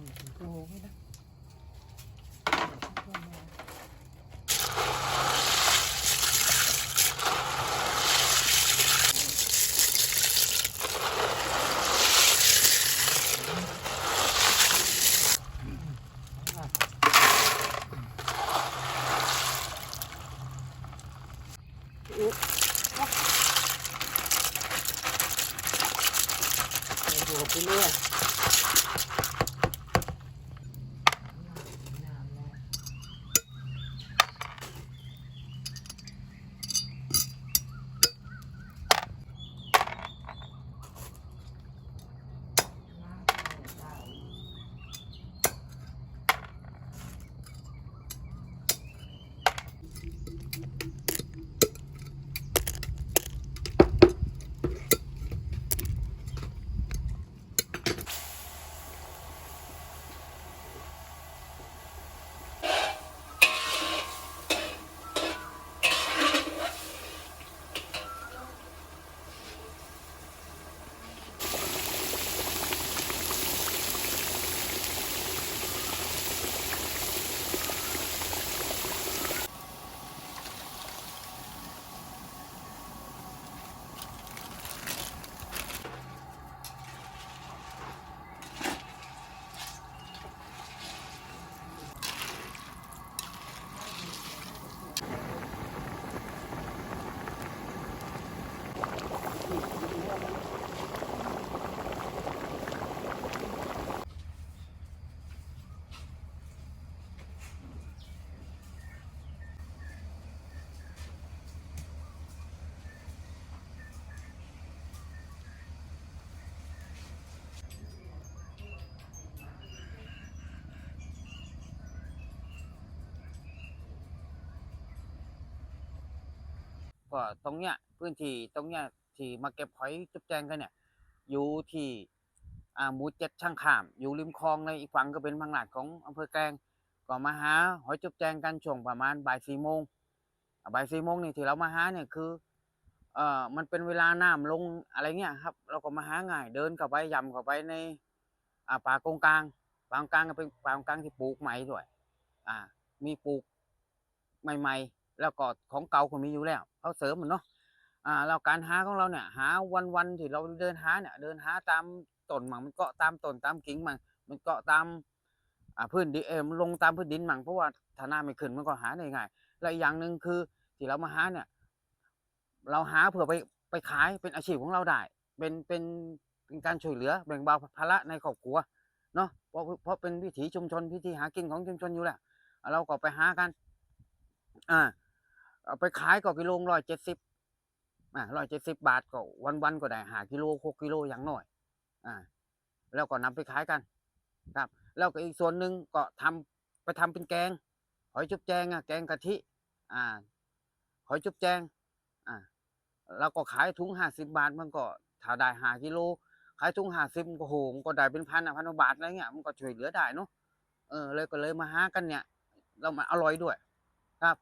อนถึงครึ่งโมงให้นะช่วยมาดู ก็ตรงเนี้ยพื้นที่ตรงเนี้ยที่มาเก็บหอยจุบแจงกันเนี่ย อยู่ที่อ่าหมู่เจ็ดช่างขาม อยู่ริมคลองในอีกฝั่งก็เป็นพังหลัดของอำเภอแกลงก็มาหาหอยจุบแจงกันช่วงประมาณบ่ายสี่โมงบ่ายสี่โมงนี่ที่เรามาหาเนี่ยคือเอ่อมันเป็นเวลาน้ำลงอะไรเงี้ยครับ เราก็มาหาง่ายเดินเข้าไปย่ำเข้าไปในอ่าป่ากงกลางป่ากงกลางก็เป็นป่ากงกลางที่ปลูกใหม่ด้วย อ่า มีปลูกใหม่ ๆ แล้วก็ของเก่าก็มีอยู่แล้วเขาเสริมมันเนาะอ่าเราการหาของเราเนี่ย หาวันวันๆที่เราเดินหาเนี่ย เดินหาตามต้นมั่งมันเกาะตามต้นตามกิ่งมั่งมันเกาะตามอ่าพื้นดินเออมันลงตามพื้นดินมั่งเพราะว่าถ้าน้าไม่ขึ้นมันก็หาได้ง่ายและอีกอย่างหนึ่งคือที่เรามาหาเนี่ย เราหาเพื่อไปไปขายเป็นอาชีพของเราได้ เป็นเป็นเป็นการช่วยเหลือแบ่งเบาภาระในครอบครัวเนาะเพราะเพราะเป็นวิถีชุมชนวิธีหากินของชุมชนอยู่แหล้วเราก็ไปหากัน อ่า เอาไปขายก็กิโลร้อยเจ็ดสิบอ่าร้อยเจ็ดสิบบาทก็วันวันๆก็ได้หากิโลหกกิโลอย่างน้อย อ่า แล้วก็นำไปขายกัน ครับ แล้วก็อีกส่วนหนึ่งก็ทำไปทำเป็นแกง หอยจุบแจงอะแกงกะทิ อ่า หอยจุบแจง อ่าแล้วก็ขายถุงห้าสิบบาทมันก็ถ้าได้หากิโลขายถุงห้าสิบก็โหมก็ได้เป็นพันอะพันกว่าบาทอะไรเงี้ยมันก็ช่วยเหลือได้เนาะเออเลยก็เลยมาหากันเนี่ยเรามาอร่อยด้วย ครับ